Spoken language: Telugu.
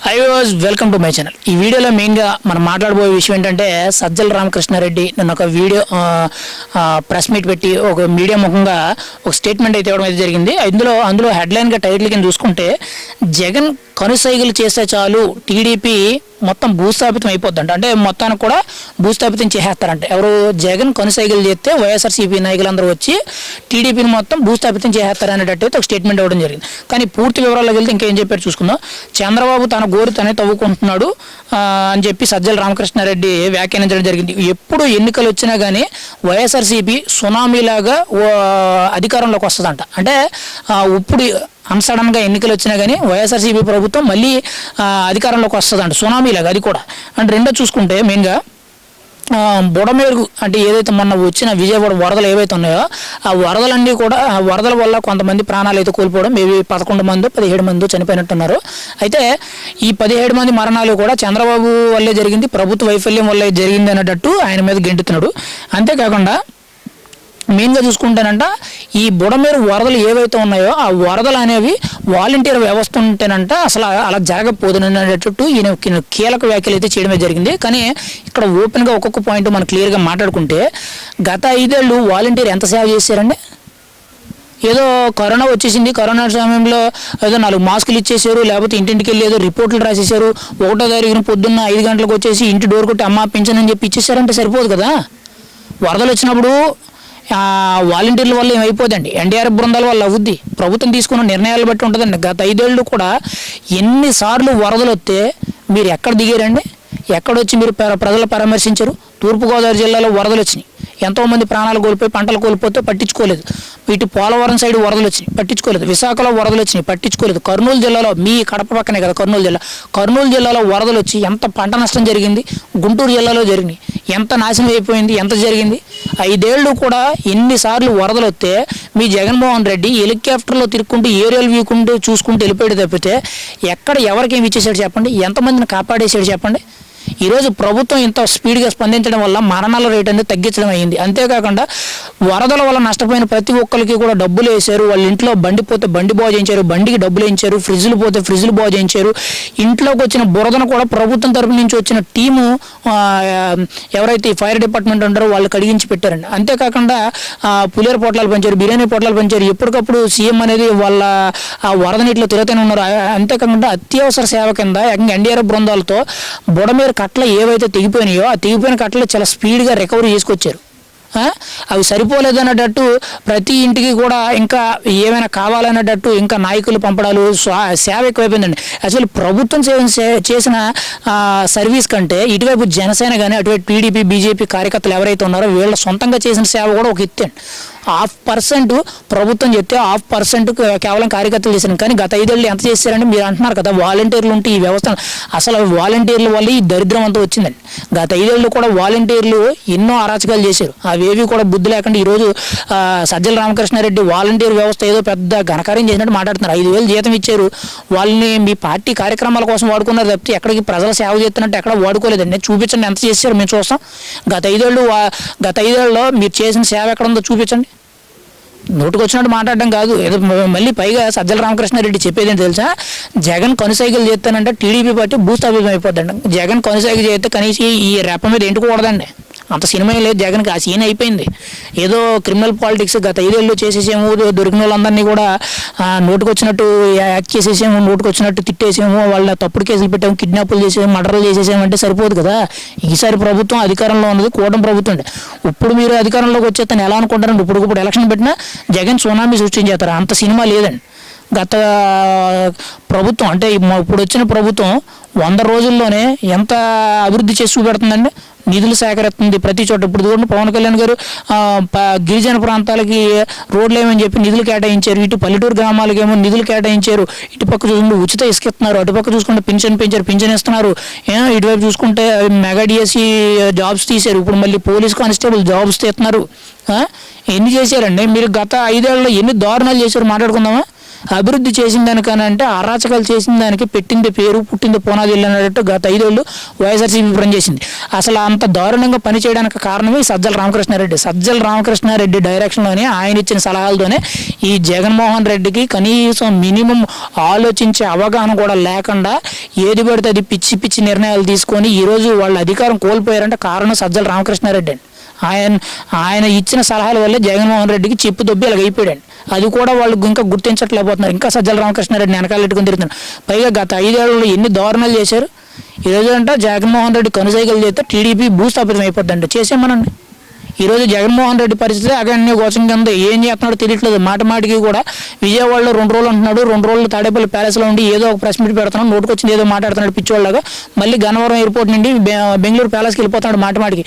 I was welcome to my channel ఈ వీడియోలో మెయిన్గా మనం మాట్లాడబోయే విషయం ఏంటంటే సజ్జల రామకృష్ణారెడ్డి నన్ను ఒక వీడియో ప్రెస్ మీట్ పెట్టి ఒక మీడియా ముఖంగా ఒక స్టేట్మెంట్ అయితే ఇవ్వడం అయితే జరిగింది. ఇందులో అందులో హెడ్లైన్గా టైటిల్ కింద చూసుకుంటే జగన్ కనుసైగలు చేస్తే చాలు టీడీపీ మొత్తం భూస్థాపితం అయిపోద్దంట. అంటే మొత్తానికి కూడా భూస్థాపితం చేసేస్తారంట. ఎవరు జగన్ కొనసాగిలు చేస్తే వైఎస్ఆర్సీపీ నాయకులందరూ వచ్చి టీడీపీని మొత్తం భూస్థాపితం చేసేస్తారు అనేటట్టు ఒక స్టేట్మెంట్ ఇవ్వడం జరిగింది. కానీ పూర్తి వివరాలకు వెళ్తే ఇంకేం చెప్పారు చూసుకుందాం. చంద్రబాబు తన గోరు తనే తవ్వుకుంటున్నాడు అని చెప్పి సజ్జల రామకృష్ణారెడ్డి వ్యాఖ్యానించడం జరిగింది. ఎప్పుడు ఎన్నికలు వచ్చినా కానీ వైఎస్ఆర్సీపీ సునామీలాగా ఓ అధికారంలోకి వస్తుందంట. అంటే ఇప్పుడు అన్సడన్గా ఎన్నికలు వచ్చినా కానీ వైఎస్ఆర్సీపీ ప్రభుత్వం మళ్ళీ అధికారంలోకి వస్తుందంట. సునామీలాగా అది కూడా. అంటే రెండో చూసుకుంటే మెయిన్గా ఆ, బుడమేరు అంటే ఏదైతే మొన్న వచ్చిన విజయవాడ వరదలు ఏవైతే ఉన్నాయో ఆ వరదలన్నీ కూడా ఆ వరదల వల్ల కొంతమంది ప్రాణాలు అయితే కోల్పోవడం మేబీ పదకొండు మంది పదిహేడు మంది చనిపోయినట్టున్నారు. అయితే ఈ పదిహేడు మంది మరణాలు కూడా చంద్రబాబు వల్లే జరిగింది ప్రభుత్వ వైఫల్యం వల్లే జరిగింది అనేటట్టు ఆయన మీద గెంటుతున్నాడు. అంతేకాకుండా మెయిన్గా చూసుకుంటేనంట ఈ బుడమేరు వరదలు ఏవైతే ఉన్నాయో ఆ వరదలు అనేవి వాలంటీర్ వ్యవస్థ ఉంటేనంట అసలు అలా జరగకపోదు అనేటట్టు ఈయన కీలక వ్యాఖ్యలు అయితే చేయడమే జరిగింది. కానీ ఇక్కడ ఓపెన్గా ఒక్కొక్క పాయింట్ మనం క్లియర్గా మాట్లాడుకుంటే గత ఐదేళ్ళు వాలంటీర్ ఎంత సేవ చేశారండి? ఏదో కరోనా వచ్చేసింది. కరోనా సమయంలో ఏదో నాలుగు మాస్కులు ఇచ్చేసారు లేకపోతే ఇంటింటికి వెళ్ళి ఏదో రిపోర్ట్లు రాసేసారు ఒకటో తారీఖున పొద్దున్న ఐదు గంటలకు వచ్చేసి ఇంటి డోర్ కొట్టి అమ్మ పింఛన్ అని చెప్పి ఇచ్చేసారంటే సరిపోదు కదా? వరదలు వచ్చినప్పుడు వాలంటీర్ల వల్ల ఏమైపోదండి? ఎన్డీఆర్ఎఫ్ బృందాల వల్ల అవుద్ది. ప్రభుత్వం తీసుకున్న నిర్ణయాలు బట్టి ఉంటుందండి. గత ఐదేళ్ళు కూడా ఎన్నిసార్లు వరదలు వస్తే మీరు ఎక్కడ దిగారండి? ఎక్కడొచ్చి మీరు ప్ర- ప్రజలు పరామర్శించారు? తూర్పుగోదావరి జిల్లాలో వరదలు వచ్చినాయి. ఎంతోమంది ప్రాణాలు కోల్పోయి పంటలు కోల్పోతే పట్టించుకోలేదు. ఇటు పోలవరం సైడ్ వరదలు వచ్చినాయి. పట్టించుకోలేదు. విశాఖలో వరదలు వచ్చినాయి. పట్టించుకోలేదు. కర్నూలు జిల్లాలో మీ కడప పక్కనే కదా కర్నూలు జిల్లా. కర్నూలు జిల్లాలో వరదలు వచ్చి ఎంత పంట నష్టం జరిగింది? గుంటూరు జిల్లాలో జరిగినాయి. ఎంత నాశనం అయిపోయింది ఎంత జరిగింది? ఐదేళ్ళు కూడా ఎన్నిసార్లు వరదలు వస్తే మీ జగన్మోహన్ రెడ్డి హెలికాప్టర్లో తిరుక్కుంటూ ఏరియల్ వీకుంటూ చూసుకుంటూ వెళ్ళిపోయాడు తప్పితే ఎక్కడ ఎవరికి ఏమి ఇచ్చేసాడు చెప్పండి? ఎంతమందిని కాపాడేసాడు చెప్పండి? ఈరోజు ప్రభుత్వం ఇంత స్పీడ్గా స్పందించడం వల్ల మరణాల రేట్ అనేది తగ్గించడం అయింది. అంతేకాకుండా వరదల వల్ల నష్టపోయిన ప్రతి ఒక్కరికి కూడా డబ్బులు వేశారు. వాళ్ళ ఇంట్లో బండి పోతే బండి బాగు చేయించారు. బండికి డబ్బులు వేయించారు. ఫ్రిడ్జ్లు పోతే ఫ్రిడ్జ్లు బాగు చేయించారు. ఇంట్లోకి వచ్చిన బురదను కూడా ప్రభుత్వం తరపు నుంచి వచ్చిన టీము ఎవరైతే ఫైర్ డిపార్ట్మెంట్ ఉంటారో వాళ్ళు కడిగించి పెట్టారండి. అంతేకాకుండా ఆ, పొట్లాలు పెంచారు బిర్యానీ పొట్లాలు పెంచారు. ఎప్పటికప్పుడు సీఎం అనేది వాళ్ళ ఆ వరద నీటిలో తిరుగుతూనే ఉన్నారు. అంతేకాకుండా అత్యవసర సేవ కింద ఏకంగా ఎన్డీఆర్ఎఫ్ బృందాలతో బుడమేరు కట్టలు ఏవైతే తెగిపోయినాయో ఆ తెగిపోయిన కట్టలు చాలా స్పీడ్గా రికవరీ చేసుకొచ్చారు. అవి సరిపోలేదు అన్నట్టు ప్రతి ఇంటికి కూడా ఇంకా ఏమైనా కావాలన్నట్టు ఇంకా నాయకులు పంపడాలు సేవ ఎక్కువైపోయిందండి. యాక్చువల్లీ ప్రభుత్వం చే- చేసిన సర్వీస్ కంటే ఇటువైపు జనసేన కానీ అటువైపు టీడీపీ బీజేపీ కార్యకర్తలు ఎవరైతే ఉన్నారో వీళ్ళ సొంతంగా చేసిన సేవ కూడా ఒక ఎత్తండి హాఫ్ పర్సెంట్ ప్రభుత్వం చెప్తే హాఫ్ పర్సెంట్ కేవలం కార్యకర్తలు చేశారు కానీ గత ఐదేళ్ళు ఎంత చేశారని మీరు అంటున్నారు కదా వాలంటీర్లు ఉంటే ఈ వ్యవస్థ అసలు వాలంటీర్ల వల్ల ఈ దరిద్రం అంతా వచ్చిందండి. గత ఐదేళ్ళు కూడా వాలంటీర్లు ఎన్నో అరాచకాలు చేశారు. అవేవి కూడా బుద్ధి లేకుండా ఈరోజు సజ్జల రామకృష్ణారెడ్డి వాలంటీర్ వ్యవస్థ ఏదో పెద్ద ఘనకార్యం చేసినట్టు మాట్లాడుతున్నారు. ఐదు వేలు జీతం ఇచ్చారు. వాళ్ళని మీ పార్టీ కార్యక్రమాల కోసం వాడుకున్నారు తప్పితే ఎక్కడికి ప్రజల సేవ చేస్తున్నట్టు ఎక్కడ వాడుకోలేదండి. చూపించండి ఎంత చేశారు మేము చూస్తాం. గత ఐదేళ్ళు గత ఐదేళ్ళలో మీరు చేసిన సేవ ఎక్కడ ఉందో చూపించండి. నోటుకు వచ్చినట్టు మాట్లాడడం కాదు. ఏదో మళ్ళీ పైగా సజ్జల రామకృష్ణారెడ్డి చెప్పేది ఏంటి తెలుసా? జగన్ కొనసాగిలు చేస్తానంటే టీడీపీ పార్టీ భూస్థాపితం అయిపోద్దండి. జగన్ కొనసాగి చేస్తే కనీసం ఈ రెప్ప మీద ఎంటుకోకూడదండి. అంత సినిమా ఏం లేదు జగన్కి. ఆ సీన్ అయిపోయింది. ఏదో క్రిమినల్ పాలిటిక్స్ గత ఐదేళ్ళు చేసేసేమో. దొరికిన వాళ్ళందరినీ కూడా నోటుకొచ్చినట్టు వచ్చినట్టు యాక్ట్ చేసేసేమో నోటుకొచ్చినట్టు తిట్టేసేమో. వాళ్ళ తప్పుడు కేసులు పెట్టాము కిడ్నాపులు చేసేమో మర్డర్లు చేసేసేమో అంటే సరిపోదు కదా. ఈసారి ప్రభుత్వం అధికారంలో ఉన్నది కూటమి ప్రభుత్వం అండి ఇప్పుడు మీరు అధికారంలోకి వచ్చేస్తాను ఎలా అనుకుంటారండి? ఇప్పుడు ఇప్పుడు ఎలక్షన్ పెట్టినా జగన్ సునామీ సృష్టించేస్తారు. అంత సినిమా లేదండి. గత ప్రభుత్వం అంటే ఇప్పుడు వచ్చిన ప్రభుత్వం వంద రోజుల్లోనే ఎంత అభివృద్ధి చేసి చూపెడుతుందండి నిధులు సేకరిస్తుంది ప్రతి చోట. ఇప్పుడు చూడండి పవన్ కళ్యాణ్ గారు గిరిజన ప్రాంతాలకి రోడ్లు ఏమని చెప్పి నిధులు కేటాయించారు ఇటు పల్లెటూరు గ్రామాలకి ఏమో నిధులు కేటాయించారు ఇటు పక్క చూసుకుంటే ఉచిత ఇసుక ఇస్తున్నారు అటుపక్క చూసుకుంటే పింఛన్ పెంచారు పింఛన్ ఇస్తున్నారు. ఇటువైపు చూసుకుంటే మెగా డిఎస్సి జాబ్స్ తీశారు ఇప్పుడు మళ్ళీ పోలీస్ కానిస్టేబుల్ జాబ్స్ తీస్తున్నారు. ఎన్ని చేశారండి? మీరు గత ఐదేళ్ళలో ఎన్ని దారుణాలు చేశారు? మాట్లాడుకుందామా? అభివృద్ధి చేసిన దానికనంటే అరాచకాలు చేసిన దానికి పెట్టింది పేరు పుట్టింది పునాది ఇల్లు అన్నట్టు గత ఐదేళ్ళు వైఎస్ఆర్సీపీ పనిచేసింది అసలు అంత దారుణంగా పనిచేయడానికి కారణమే సజ్జల రామకృష్ణారెడ్డి. సజ్జల రామకృష్ణారెడ్డి డైరెక్షన్లోనే ఆయన ఇచ్చిన సలహాలతోనే ఈ జగన్మోహన్ రెడ్డికి కనీసం మినిమం ఆలోచించే అవగాహన కూడా లేకుండా ఏది పడితే అది పిచ్చి పిచ్చి నిర్ణయాలు తీసుకొని ఈరోజు వాళ్ళ అధికారం కోల్పోయారంటే కారణం సజ్జల రామకృష్ణారెడ్డి. అండి ఆయన ఆయన ఇచ్చిన సలహాల వల్లే జగన్మోహన్ రెడ్డికి చెప్పు దొబ్బి ఇలాగ అయిపోయాడు అది కూడా వాళ్ళు ఇంకా గుర్తించట్లేకపోతున్నారు. ఇంకా సజ్జల రామకృష్ణారెడ్డిని వెనకాల పెట్టుకుని తిరుగుతున్నారు. పైగా గత ఐదేళ్ళలో ఎన్ని దారుణాలు చేశారు. ఈరోజు అంటే జగన్మోహన్ రెడ్డి కనుసైగలు చేస్తే టీడీపీ భూస్థాపితం అయిపోద్దండి చేసేమనండి? ఈరోజు జగన్మోహన్ రెడ్డి పరిస్థితి అగన్య గోచంగా కింద ఏం చేస్తున్నాడో తెలియట్లేదు. మాట మాటికి కూడా విజయవాడలో రెండు రోజులు ఉంటున్నాడు రెండు రోజులు తాడేపల్లి ప్యాలెస్లో ఉండి ఏదో ఒక ప్రెస్ మీట్ పెడుతున్నాడు. నోటుకొచ్చింది ఏదో మాట్లాడుతున్నాడు పిచ్చోళ్ళగా. మళ్ళీ గన్నవరం ఎయిర్పోర్ట్ నుండి బెంగళూరు ప్యాలెస్కి వెళ్ళిపోతున్నాడు మాట మాటికి.